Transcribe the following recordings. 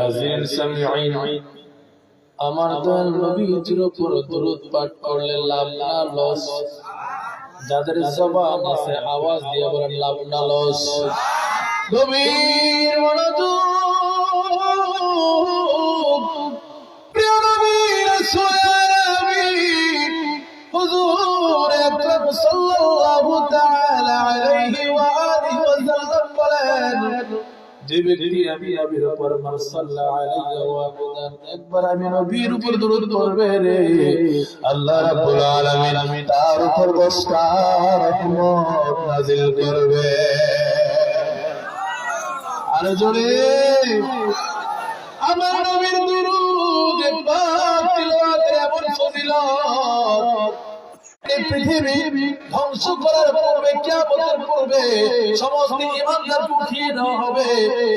হাজিরিন সামিঈন। আমার দয়াল নবীজির উপর দরুদ পাঠ করলে লাভ না লস। যাদের জবান আছে, আওয়াজ দিয়ে বলেন, লাভ না লস। নবীর মনোযোগ যে ব্যক্তি আমি নবীর উপর মাসাল্লাহ আলাইহি ওয়া আবাদান একবার আমি নবীর উপর দরুদ পড়বে রে। আল্লাহ রাব্বুল আলামিন তার উপর বসকা রহমত নাজিল করবে। আর জোরে। আমার নবীর দুরুদ একবার তিলাওয়াতের এমন ফজিলত এই পৃথিবী ধ্বংস করার পূর্বে, কিয়ামতের পূর্বে সমস্ত ইমানদারকে উঠিয়ে দেওয়া হবে।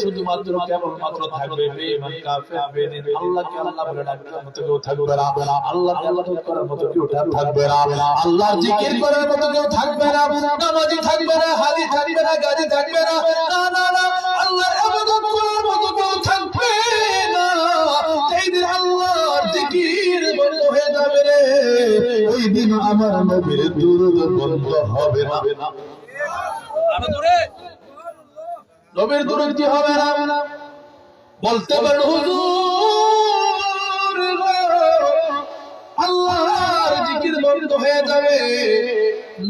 শুধুমাত্র কেবলমাত্র থাকবে বেঈমান, কাফের বেদিন আল্লাহকে আল্লাহ বলে ডাকার মতো কেউ থাকবে না। আল্লাহকে আল্লাহ করার মতো কেউ থাকবে না। আল্লাহর জিকির করার মতো কেউ থাকবে না। নামাজি থাকবে না, হাজি থাকবে না, গাজি থাকবে না। না না আল্লাহর ইবাদত আমার নবীর দুরুদ বন্ধ হবে না। নবীর দুরুদ কি হবে না। বলতে পারেন হুজুর আল্লাহর জিকির বন্ধ হয়ে যাবে।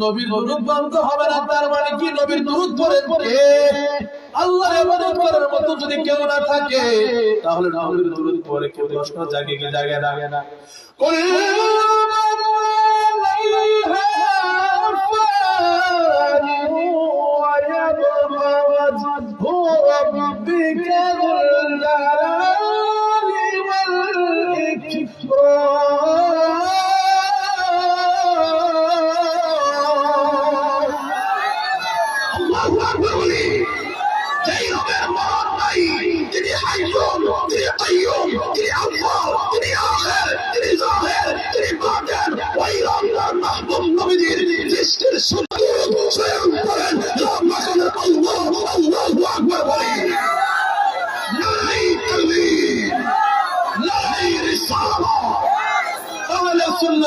নবীর দুরুদ বন্ধ হবে না তার মানে কি? নবীর দুরুদ পড়ে পড়ে আল্লাহ ইবাদত করার মতো যদি কেউ না থাকে তাহলে নবীর দুরুদ পড়ে কেউ প্রশ্ন জাগে কি জাগে না? না তিনি হাইয়ুন তিনি কাইয়ুম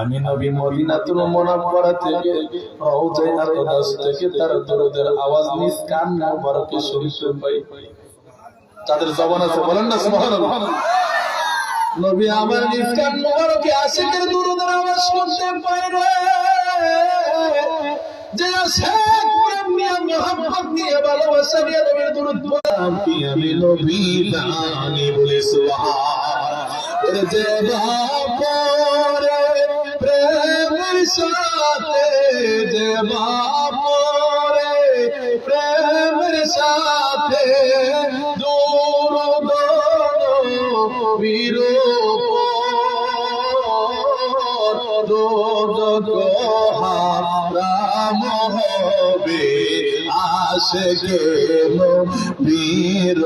আমি নবী মদিনাতুল মুনাওয়ারা থেকে রওজায়ে আকদাস থেকে তার দরুদের আওয়াজ, নিজ কান মুবারকে শুনতে পাই। তাদের জবান আছে, বলেন না, সুবহানাল্লাহ। নবী আমার নিজ কান মুবারকে আশিকের দরুদের আওয়াজ শুনতে পাই রে। যে নিয়ে ভালোবাসা নিয়ে নবীর দরুদ পড়ে আমি নবী জানি বলে সুবহান যে প্রেমের সাথে যে বাপরে প্রেমের সাথে দূর বীর হারাম হবে আশে কে বীর